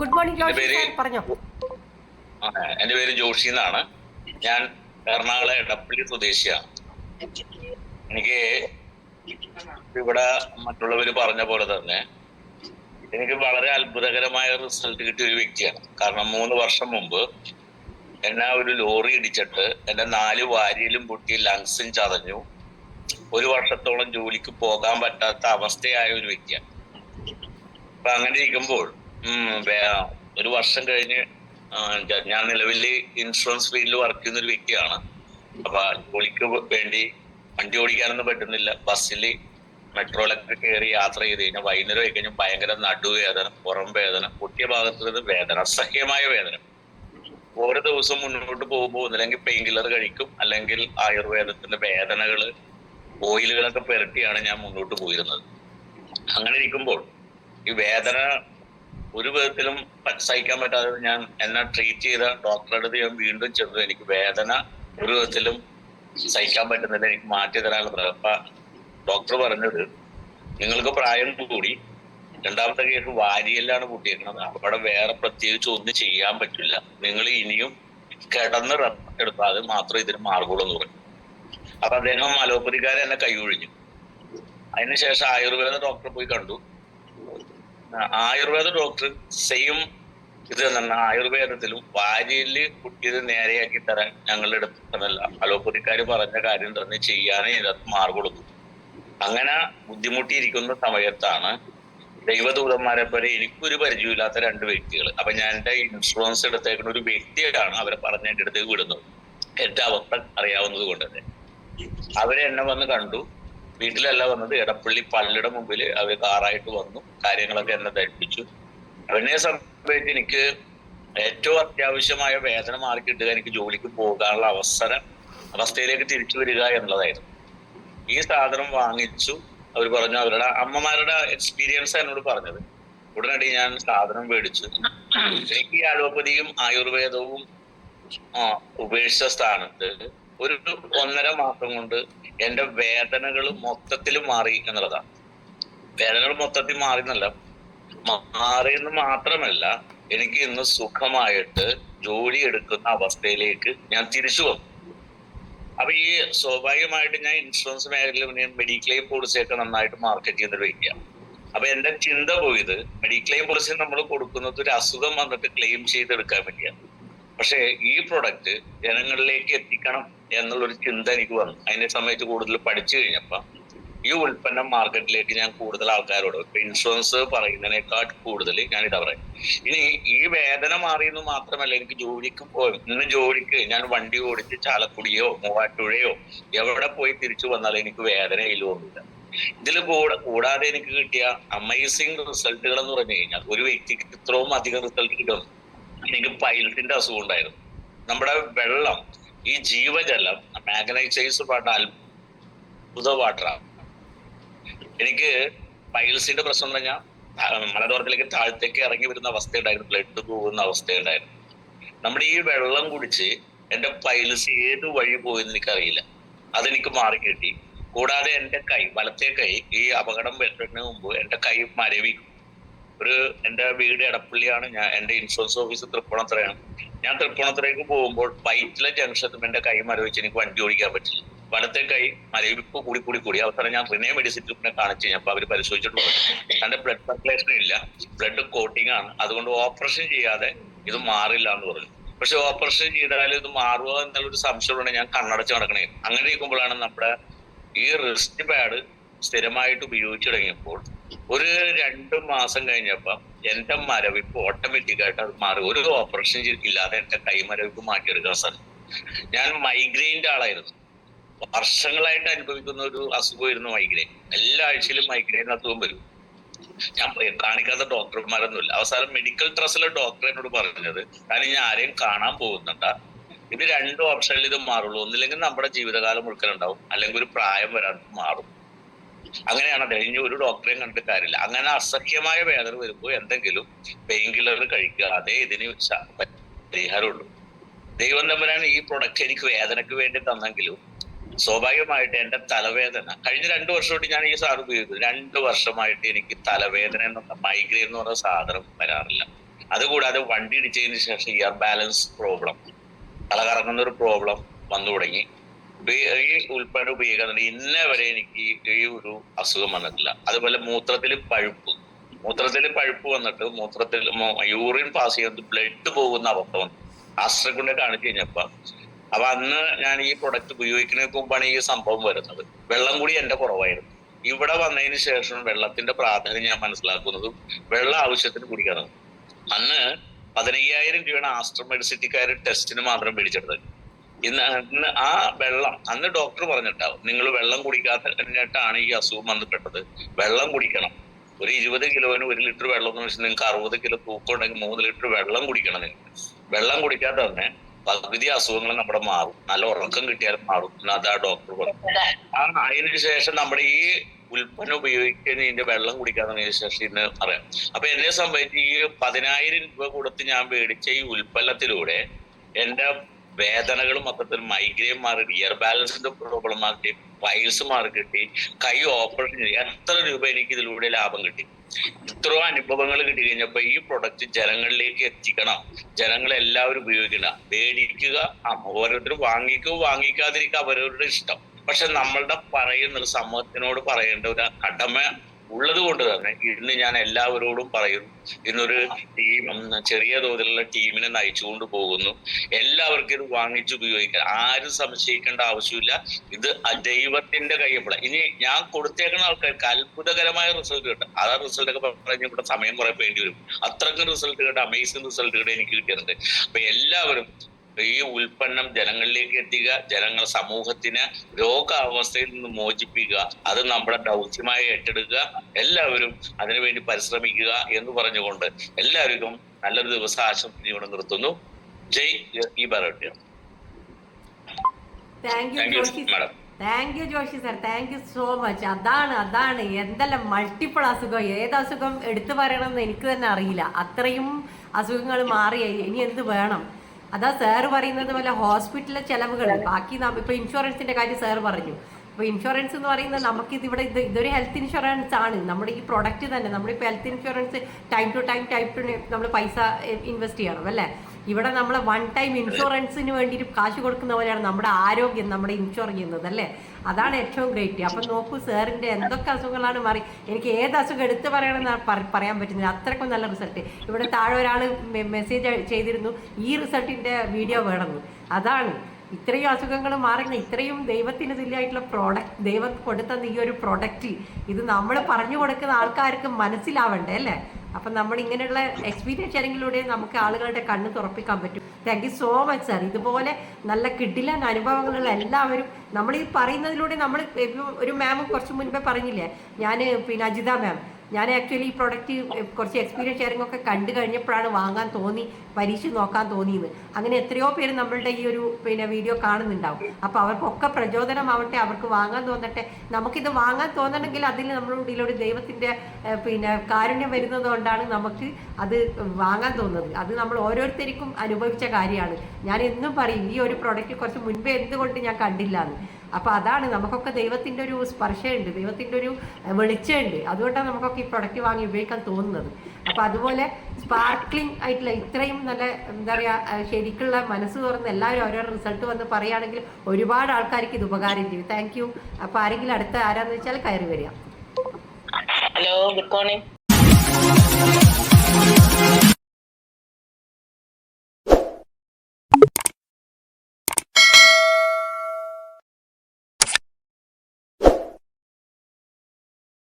Good morning Joshi പറഞ്ഞോ. എന്റെ പേര് ജോഷി എന്നാണ്. ഞാൻ എറണാകുളം എടപ്പള്ളി സ്വദേശിയാണ് എനിക്ക് ഇവിടെ മറ്റുള്ളവര് പറഞ്ഞ പോലെ തന്നെ എനിക്ക് വളരെ അത്ഭുതകരമായ റിസൾട്ട് കിട്ടിയ ഒരു വ്യക്തിയാണ്. കാരണം മൂന്ന് വർഷം മുമ്പ് എന്നെ ഒരു ലോറി ഇടിച്ചിട്ട് എന്റെ നാല് വാരിയിലും പൊട്ടി ലങ്സും ചതഞ്ഞു. ഒരു വർഷത്തോളം ജോലിക്ക് പോകാൻ പറ്റാത്ത അവസ്ഥയായ ഒരു വ്യക്തിയാണ്. അപ്പൊ അങ്ങനെ ഇരിക്കുമ്പോൾ ഒരു വർഷം കഴിഞ്ഞ് ഞാൻ നിലവിൽ ഇൻഷുറൻസ് ഫീൽഡിൽ വർക്ക് ചെയ്യുന്ന ഒരു വ്യക്തിയാണ്. അപ്പൊ ജോലിക്ക് വേണ്ടി വണ്ടി ഓടിക്കാനൊന്നും പറ്റുന്നില്ല. ബസ്സിൽ മെട്രോയിലൊക്കെ കയറി യാത്ര ചെയ്ത് കഴിഞ്ഞാൽ വൈകുന്നേരം ആയി കഴിഞ്ഞാൽ ഭയങ്കര നടുവേദന പുറം വേദന പൊട്ടിയ ഭാഗത്ത് നിന്ന് വേദന അസഹ്യമായ വേദന. ഓരോ ദിവസം മുന്നോട്ട് പോകുമ്പോൾ ഒന്നില്ലെങ്കിൽ പെയിൻ കില്ലർ കഴിക്കും. അല്ലെങ്കിൽ ആയുർവേദത്തിന്റെ വേദനകൾ ഓയിലുകളൊക്കെ പുരട്ടിയാണ് ഞാൻ മുന്നോട്ട് പോയിരുന്നത്. അങ്ങനെ ഇരിക്കുമ്പോൾ ഈ വേദന ഒരു വിധത്തിലും സഹിക്കാൻ പറ്റാതെ ഞാൻ എന്നെ ട്രീറ്റ് ചെയ്ത ഡോക്ടറുടെ അടുത്ത് ഞാൻ വീണ്ടും ചെന്നു. എനിക്ക് വേദന ഒരു വിധത്തിലും സഹിക്കാൻ പറ്റുന്നില്ല. എനിക്ക് മാറ്റി തരാനുള്ള അപ്പൊ ഡോക്ടർ പറഞ്ഞത് നിങ്ങൾക്ക് പ്രായം കൂടി. രണ്ടാമത്തെ കേസ് വാരിയെല്ലാണ് പൊട്ടിയേക്കുന്നത് അവിടെ വേറെ പ്രത്യേകിച്ച് ഒന്നും ചെയ്യാൻ പറ്റില്ല. നിങ്ങൾ ഇനിയും കിടന്ന് റെസ്റ്റ് മാത്രം ഇതിന് മാർഗുള്ളൂ എന്ന് പറഞ്ഞു. അപ്പൊ അദ്ദേഹം അലോപ്പതിക്കാരെ എന്നെ കൈ ഒഴിഞ്ഞു. അതിനുശേഷം ആയുർവേദ ഡോക്ടറെ പോയി കണ്ടു. ആയുർവേദ ഡോക്ടർ സെയിം ഇത് തന്നെ ആയുർവേദത്തിലും വാരിയിൽ കുട്ടിയത് നേരെയാക്കി തരാൻ ഞങ്ങളുടെ അടുത്തല്ല അലോപ്പതിക്കാര് പറഞ്ഞ കാര്യം തന്നെ ചെയ്യാനേ ഇതിനകത്ത് മാർഗുള്ളൂ അങ്ങനെ ബുദ്ധിമുട്ടിയിരിക്കുന്ന സമയത്താണ് ദൈവദൂതന്മാരെ പോലെ എനിക്കൊരു പരിചയമില്ലാത്ത രണ്ട് വ്യക്തികൾ അപ്പൊ ഞാൻ എന്റെ ഇൻഷുറൻസ് എടുത്തേക്കുന്ന ഒരു വ്യക്തിയാണ് അവരെ പറഞ്ഞ എന്റെ അടുത്തേക്ക് വിടുന്നത്. എന്റെ അവസ്ഥ അറിയാവുന്നത് കൊണ്ട് തന്നെ. അവരെന്നെ വന്ന് കണ്ടു. വീട്ടിലല്ല വന്നത്. എടപ്പള്ളി പള്ളിയുടെ മുമ്പിൽ അവർ കാറായിട്ട് വന്നു കാര്യങ്ങളൊക്കെ എന്നെ ധരിപ്പിച്ചു. അവനെ സംബന്ധിച്ച് എനിക്ക് ഏറ്റവും അത്യാവശ്യമായ വേതനം മാറി കിട്ടുക എനിക്ക് ജോലിക്ക് പോകാനുള്ള അവസരം അവസ്ഥയിലേക്ക് തിരിച്ചു വരിക എന്നുള്ളതായിരുന്നു. ഈ സാധനം വാങ്ങിച്ചു. അവർ പറഞ്ഞു അവരുടെ അമ്മമാരുടെ എക്സ്പീരിയൻസ് എന്നോട് പറഞ്ഞത്. ഉടനടി ഞാൻ സാധനം മേടിച്ചു. എനിക്ക് ഈ അലോപ്പതിയും ആയുർവേദവും ഉപേക്ഷിച്ച സ്ഥാനത്ത് ഒരു ഒന്നര മാസം കൊണ്ട് എന്റെ വേദനകൾ മൊത്തത്തിൽ മാറി എന്നുള്ളതാണ് വേദനകൾ മൊത്തത്തിൽ മാറി എന്നല്ല മാറിയെന്ന് മാത്രമല്ല എനിക്ക് ഇന്ന് സുഖമായിട്ട് ജോലി എടുക്കുന്ന അവസ്ഥയിലേക്ക് ഞാൻ തിരിച്ചു വന്നു. അപ്പൊ ഈ സ്വാഭാവികമായിട്ട് ഞാൻ ഇൻഷുറൻസ് മേഖലയിൽ ഞാൻ മെഡിക്ലെയിം പോളിസിയൊക്കെ നന്നായിട്ട് മാർക്കറ്റ് ചെയ്യുന്ന ഒരു വ്യക്തിയാണ് അപ്പൊ എന്റെ ചിന്ത പോയത് മെഡിക്ലെയിം പോളിസി നമ്മൾ കൊടുക്കുന്നത് ഒരു അസുഖം വന്നിട്ട് ക്ലെയിം ചെയ്തെടുക്കാൻ വേണ്ടിയാണ്. പക്ഷേ ഈ പ്രൊഡക്റ്റ് ജനങ്ങളിലേക്ക് എത്തിക്കണം എന്നുള്ളൊരു ചിന്ത എനിക്ക് വന്നു. അതിനെ സംബന്ധിച്ച് കൂടുതൽ പഠിച്ചു കഴിഞ്ഞപ്പോൾ ഈ ഉൽപ്പന്നം മാർക്കറ്റിലേക്ക് ഞാൻ കൂടുതൽ ആൾക്കാരോട് ഇപ്പൊ ഇൻഷുറൻസ് പറയുന്നതിനേക്കാൾ കൂടുതൽ ഞാൻ ഇതാ പറയും ഇനി ഈ വേദന മാറിയെന്ന് മാത്രമല്ല എനിക്ക് ജോലിക്ക് പോയി ഇന്ന് ജോലിക്ക് ഞാൻ വണ്ടി ഓടിച്ച് ചാലക്കുടിയോ മൂവാറ്റുഴയോ എവിടെ പോയി തിരിച്ചു വന്നാലും എനിക്ക് വേദന ഒന്നുമില്ല ഇതിൽ കൂടെ കൂടാതെ എനിക്ക് കിട്ടിയ അമേസിങ് റിസൾട്ടുകൾ എന്ന് പറഞ്ഞു കഴിഞ്ഞാൽ ഒരു വ്യക്തിക്ക് ഇത്രയും അധികം റിസൾട്ട് കിട്ടും. എനിക്ക് പൈൽസിന്റെ അസുഖം ഉണ്ടായിരുന്നു. നമ്മുടെ വെള്ളം ഈ ജീവജലം മാഗ്നൈസൈസ് പാട്ട അത്ഭുത വാട്ടറാണ് എനിക്ക് പൈൽസിന്റെ പ്രശ്നം എന്ന് പറഞ്ഞാൽ മലദോറത്തിലേക്ക് താഴത്തേക്ക് ഇറങ്ങി വരുന്ന അവസ്ഥയുണ്ടായിരുന്നു. ബ്ലഡ് പോകുന്ന അവസ്ഥയുണ്ടായിരുന്നു. നമ്മുടെ ഈ വെള്ളം കുടിച്ച് എന്റെ പൈൽസ് ഏത് വഴി പോയെന്ന് എനിക്കറിയില്ല. അതെനിക്ക് മാറി കിട്ടി. കൂടാതെ എന്റെ കൈ വലത്തെ കൈ ഈ അപകടം വരുന്നതിന് മുമ്പ് എന്റെ കൈ മരവിക്കും. ഒരു എന്റെ വീട് എടപ്പള്ളിയാണ്. ഞാൻ എന്റെ ഇൻഷുറൻസ് ഓഫീസ് തൃപ്പൂണിത്തറയാണ്. ഞാൻ തൃപ്പൂണിത്തറയ്ക്ക് പോകുമ്പോൾ വൈറ്റിലെ ജംഗ്ഷനും എന്റെ കൈ മരവിച്ച് എനിക്ക് വണ്ടി ഓടിക്കാൻ പറ്റില്ല. വലത്തെ കൈ മരവിപ്പ് കൂടി കൂടി കൂടി. അവസാനം ഞാൻ റിനേ മെഡിസിറ്റിനെ കാണിച്ചു. കഴിഞ്ഞപ്പോൾ അവർ പരിശോധിച്ചിട്ട് പറഞ്ഞു തന്റെ ബ്ലഡ് സർക്കുലേഷൻ ഇല്ല. ബ്ലഡ് കോട്ടിംഗ് ആണ്. അതുകൊണ്ട് ഓപ്പറേഷൻ ചെയ്യാതെ ഇത് മാറില്ല എന്ന് പറഞ്ഞു. പക്ഷെ ഓപ്പറേഷൻ ചെയ്താൽ ഇത് മാറുമോ എന്നുള്ളൊരു സംശയമുണ്ട് ഞാൻ കണ്ണടച്ച് നടക്കണേ. അങ്ങനെ ഇരിക്കുമ്പോഴാണ് നമ്മുടെ ഈ റിസ്റ്റ് പാഡ് സ്ഥിരമായിട്ട് ഉപയോഗിച്ചു തുടങ്ങിയപ്പോൾ ഒരു രണ്ട് മാസം കഴിഞ്ഞപ്പം എന്റെ മരവിപ്പ് ഓട്ടോമാറ്റിക് ആയിട്ട് അത് മാറി. ഒരു ഓപ്പറേഷൻ ഇല്ലാതെ എന്റെ കൈ മരവിപ്പ് മാറ്റിയെടുക്കാൻ സാധിക്കും ഞാൻ മൈഗ്രെയിന്റെ ആളായിരുന്നു. വർഷങ്ങളായിട്ട് അനുഭവിക്കുന്ന ഒരു അസുഖമായിരുന്നു മൈഗ്രെയിൻ എല്ലാ ആഴ്ചയിലും മൈഗ്രെയിൻ അസുഖം വരും. ഞാൻ കാണിക്കാത്ത ഡോക്ടർമാരൊന്നുമില്ല. അവസാനം മെഡിക്കൽ ട്രസ്റ്റിലെ ഡോക്ടർ എന്നോട് പറഞ്ഞത് കാരണം ഞാൻ ആരെയും കാണാൻ പോകുന്നുണ്ട. ഇത് രണ്ട് ഓപ്ഷനിൽ ഇത് മാറുള്ളൂ. ഒന്നില്ലെങ്കിൽ നമ്മുടെ ജീവിതകാലം മുഴുക്കലുണ്ടാവും അല്ലെങ്കിൽ ഒരു പ്രായം വരാൻ മാറും. അങ്ങനെയാണ് കഴിഞ്ഞ ഒരു ഡോക്ടറെയും കണ്ടിട്ട് കാര്യമില്ല. അങ്ങനെ അസഹ്യമായ വേദന വരുമ്പോൾ എന്തെങ്കിലും പെയിൻ കില്ലർ അതേ ഇതിന് പരിഹാരമുള്ളൂ. ദൈവം തമ്പുരാൻ ഈ പ്രൊഡക്റ്റ് എനിക്ക് വേദനയ്ക്ക് വേണ്ടി തന്നെങ്കിലും സ്വാഭാവികമായിട്ട് എന്റെ തലവേദന കഴിഞ്ഞ രണ്ടു വർഷമായിട്ട് ഞാൻ ഈ സാധനം ഉപയോഗിക്കുന്നു. രണ്ടു വർഷമായിട്ട് എനിക്ക് തലവേദന എന്ന മൈഗ്രെയിൻ എന്ന് പറഞ്ഞ സാധനം വരാറില്ല. അതുകൂടാതെ വണ്ടി ഇടിച്ചതിന് ശേഷം ഇയർ ബാലൻസ് പ്രോബ്ലം തല കറങ്ങുന്ന ഒരു പ്രോബ്ലം വന്നു തുടങ്ങി. ഈ- ഉൽപ്പന്നം ഉപയോഗിക്കുന്നുണ്ട് ഇന്ന വരെ എനിക്ക് ഈ- ഒരു അസുഖം വന്നിട്ടില്ല. അതുപോലെ മൂത്രത്തിൽ പഴുപ്പ്. മൂത്രത്തിൽ പഴുപ്പ് വന്നിട്ട് മൂത്രത്തിൽ യൂറിൻ പാസ് ചെയ്യുന്നത് ബ്ലഡ് പോകുന്ന അവസ്ഥ വന്നു. ആസ്ട്ര കൊണ്ട് കാണിച്ചു കഴിഞ്ഞപ്പോ അപ്പൊ അന്ന് ഞാൻ ഈ പ്രൊഡക്റ്റ് ഉപയോഗിക്കുന്നതിന് മുമ്പാണ് ഈ സംഭവം വരുന്നത്. വെള്ളം കൂടി എന്റെ കുറവായിരുന്നു. ഇവിടെ വന്നതിന് ശേഷം വെള്ളത്തിന്റെ പ്രാധാന്യം ഞാൻ മനസ്സിലാക്കുന്നതും വെള്ളം ആവശ്യത്തിന് കുടിക്കാറുണ്ട് അന്ന് പതിനയ്യായിരം രൂപയാണ് ആസ്ട്ര മെഡിസിറ്റിക്കാർ ടെസ്റ്റിന് മാത്രം മേടിച്ചെടുത്തത് ഇന്ന് ആ വെള്ളം അന്ന് ഡോക്ടർ പറഞ്ഞിട്ടാവും നിങ്ങൾ വെള്ളം കുടിക്കാത്തതിനായിട്ടാണ് ഈ അസുഖം വന്നിപ്പെട്ടത്. വെള്ളം കുടിക്കണം. ഒരു ഇരുപത് കിലോന് ഒരു ലിറ്റർ വെള്ളം എന്ന് വെച്ചാൽ നിങ്ങൾക്ക് അറുപത് കിലോ തൂക്കം ഉണ്ടെങ്കിൽ മൂന്ന് ലിറ്റർ വെള്ളം കുടിക്കണം നിങ്ങൾക്ക് വെള്ളം കുടിക്കാതെ തന്നെ പകുതി അസുഖങ്ങൾ നമ്മുടെ മാറും. നല്ല ഉറക്കം കിട്ടിയാലും മാറും. അതാ ഡോക്ടർ പറഞ്ഞു ആ അതിന് ശേഷം നമ്മുടെ ഈ ഉൽപ്പന്നം ഉപയോഗിക്കുന്ന ഇതിന്റെ വെള്ളം കുടിക്കാത്തതിന് ശേഷം ഇന്ന് പറയാം. അപ്പൊ എന്നെ സംബന്ധിച്ച് ഈ പതിനായിരം രൂപ കൊടുത്ത് ഞാൻ മേടിച്ച ഈ ഉൽപ്പന്നത്തിലൂടെ എന്റെ വേദനകൾ മൊത്തത്തിൽ മൈഗ്രെയിൻ മാറി ഇയർ ബാലൻസിന്റെ പ്രോബ്ലം മാറി പൈൽസ് മാറി കിട്ടി കൈ ഓപ്പറേഷൻ ചെയ്തു എത്ര രൂപ എനിക്ക് ഇതിലൂടെ ലാഭം കിട്ടി? ഇത്രയോ അനുഭവങ്ങൾ കിട്ടി കഴിഞ്ഞപ്പോ ഈ പ്രൊഡക്റ്റ് ജനങ്ങളിലേക്ക് എത്തിക്കണം. ജനങ്ങൾ എല്ലാവരും ഉപയോഗിക്കണം. ആ, ഓരോരുത്തർ വാങ്ങിക്കുക വാങ്ങിക്കാതിരിക്കുക അവരവരുടെ ഇഷ്ടം. പക്ഷെ നമ്മളുടെ പറയുന്ന സമൂഹത്തിനോട് പറയേണ്ട ഒരു കടമ ഉള്ളത് കൊണ്ട് തന്നെ ഇന്ന് ഞാൻ എല്ലാവരോടും പറയുന്നു ഇന്നൊരു ടീം ചെറിയ തോതിലുള്ള ടീമിനെ നയിച്ചുകൊണ്ട് പോകുന്നു. എല്ലാവർക്കും ഇത് വാങ്ങിച്ച് ഉപയോഗിക്കാം. ആരും സംശയിക്കേണ്ട ആവശ്യമില്ല. ഇത് ദൈവത്തിന്റെ കയ്യപ്പള. ഇനി ഞാൻ കൊടുത്തേക്കുന്ന ആൾക്കാർക്ക് അത്ഭുതകരമായ റിസൾട്ട് കിട്ടും. അതാ റിസൾട്ട് ഒക്കെ പറഞ്ഞ് ഇവിടെ സമയം കുറെ വേണ്ടി വരും. അത്രക്കും റിസൾട്ട് കിട്ടും അമേസിംഗ് റിസൾട്ട് കിട്ടും എനിക്ക് കിട്ടിയിട്ടുണ്ട്. അപ്പൊ എല്ലാവരും ഈ ഉൽപ്പന്നം ജനങ്ങളിലേക്ക് എത്തിക്കുക ജനങ്ങൾ സമൂഹത്തിന് രോഗാവസ്ഥയിൽ നിന്ന് മോചിപ്പിക്കുക അത് നമ്മുടെ ദൗത്യമായി ഏറ്റെടുക്കുക എല്ലാവരും അതിനുവേണ്ടി പരിശ്രമിക്കുക എന്ന് പറഞ്ഞുകൊണ്ട് എല്ലാവർക്കും നല്ലൊരു ദിവസം ആശംസിച്ചുകൊണ്ട് നിർത്തുന്നു. ജയ് ഈ ബറോട്ടിയ thank you Joshi madam thank you Joshi sir thank you so much അതാണ് അതാണ്. എന്തെല്ലാം മൾട്ടിപ്പിൾ അസുഖം ഏത് അസുഖം എടുത്തു പറയണമെന്ന് എനിക്ക് തന്നെ അറിയില്ല. അത്രയും അസുഖങ്ങൾ മാറിയായി ഇനി എന്ത് വേണം? അതാ സാറ് പറയുന്നത് പോലെ ഹോസ്പിറ്റലിലെ ചെലവുകൾ. ബാക്കി ഇപ്പൊ ഇൻഷുറൻസിന്റെ കാര്യം സാറ് പറഞ്ഞു. ഇപ്പൊ ഇൻഷുറൻസ് എന്ന് പറയുന്നത് നമുക്ക് ഇത് ഇവിടെ ഇത് ഇതൊരു ഹെൽത്ത് ഇൻഷുറൻസ് ആണ്. നമ്മുടെ ഈ പ്രൊഡക്റ്റ് തന്നെ നമ്മളിപ്പോൾ health insurance time to time time to നമ്മൾ പൈസ ഇൻവെസ്റ്റ് ചെയ്യണം അല്ലേ? ഇവിടെ നമ്മളെ വൺ ടൈം ഇൻഷുറൻസിന് വേണ്ടിയിട്ട് കാശ് കൊടുക്കുന്ന പോലെയാണ് നമ്മുടെ ആരോഗ്യം നമ്മുടെ ഇൻഷുർ ചെയ്യുന്നത് അല്ലേ? അതാണ് ഏറ്റവും ഗ്രേറ്റ് അപ്പം നോക്കൂ സാറിന്റെ എന്തൊക്കെ അസുഖങ്ങളാണ് മാറി. എനിക്ക് ഏത് അസുഖം എടുത്തു പറയണമെന്ന് പറയാൻ പറ്റുന്നില്ല. അത്രയ്ക്കും നല്ല റിസൾട്ട് ഇവിടെ താഴെ ഒരാൾ മെസ്സേജ് ചെയ്തിരുന്നു. ഈ റിസൾട്ടിന്റെ വീഡിയോ വേണമെന്ന്. അതാണ്. ഇത്രയും അസുഖങ്ങൾ മാറുന്ന ഇത്രയും ദൈവത്തിന് തുല്യമായിട്ടുള്ള പ്രോഡക്റ്റ് ദൈവം കൊടുത്ത ഈ ഒരു പ്രോഡക്റ്റ് ഇത് നമ്മൾ പറഞ്ഞു കൊടുക്കുന്ന ആൾക്കാർക്ക് മനസ്സിലാവണ്ടേ അല്ലേ? അപ്പം നമ്മൾ ഇങ്ങനെയുള്ള എക്സ്പീരിയൻസ് ഷെയറിങ്ങിലൂടെ നമുക്ക് ആളുകളുടെ കണ്ണ് തുറപ്പിക്കാൻ പറ്റും. Thank you so much sir ഇതുപോലെ നല്ല കിടിലൻ അനുഭവങ്ങളുള്ള എല്ലാവരും നമ്മൾ ഈ പറയുന്നതിലൂടെ നമ്മൾ ഒരു മാം കുറച്ച് മുൻപേ പറഞ്ഞില്ലേ? ഞാൻ പിന്നെ അജിത മാം ഞാൻ ആക്ച്വലി ഈ പ്രൊഡക്റ്റ് കുറച്ച് എക്സ്പീരിയൻസ് ഷെയറിംഗ് ഒക്കെ കണ്ടു കഴിഞ്ഞപ്പോഴാണ് വാങ്ങാൻ തോന്നി പരീക്ഷ നോക്കാൻ തോന്നിയത്. അങ്ങനെ എത്രയോ പേര് നമ്മളുടെ ഈ ഒരു പിന്നെ വീഡിയോ കാണുന്നുണ്ടാവും. അപ്പോൾ അവർക്കൊക്കെ പ്രചോദനമാവട്ടെ അവർക്ക് വാങ്ങാൻ തോന്നട്ടെ. നമുക്കിത് വാങ്ങാൻ തോന്നണമെങ്കിൽ അതിൽ നമ്മളുടെ ഇതിലൂടെ ദൈവത്തിന്റെ ഏഹ്, പിന്നെ കാരുണ്യം വരുന്നത് കൊണ്ടാണ് നമുക്ക് അത് വാങ്ങാൻ തോന്നുന്നത്. അത് നമ്മൾ ഓരോരുത്തർക്കും അനുഭവിച്ച കാര്യമാണ്. ഞാൻ എന്നും പറയും ഈ ഒരു പ്രോഡക്റ്റ് കുറച്ച് മുൻപേ എന്തുകൊണ്ട് ഞാൻ കണ്ടില്ല എന്ന്. അപ്പോൾ അതാണ് നമുക്കൊക്കെ ദൈവത്തിന്റെ ഒരു സ്പർശമുണ്ട് ദൈവത്തിന്റെ ഒരു വെളിച്ചമുണ്ട് അതുകൊണ്ടാണ് നമുക്കൊക്കെ ഈ പ്രൊഡക്റ്റ് വാങ്ങി ഉപയോഗിക്കാൻ തോന്നുന്നത്. അപ്പോൾ അതുപോലെ സ്പാർക്ലിംഗ് ആയിട്ടുള്ള ഇത്രയും നല്ല എന്താ പറയുക ശരിക്കുള്ള മനസ്സ് തുറന്ന് എല്ലാവരും ഓരോ റിസൾട്ട് വന്ന് പറയുകയാണെങ്കിൽ ഒരുപാട് ആൾക്കാർക്ക് ഇത് ഉപകാരം ചെയ്യും. താങ്ക് യു അപ്പോൾ ആരെങ്കിലും അടുത്ത ആരാന്ന് വെച്ചാൽ കയറി വരിക. Hello good morning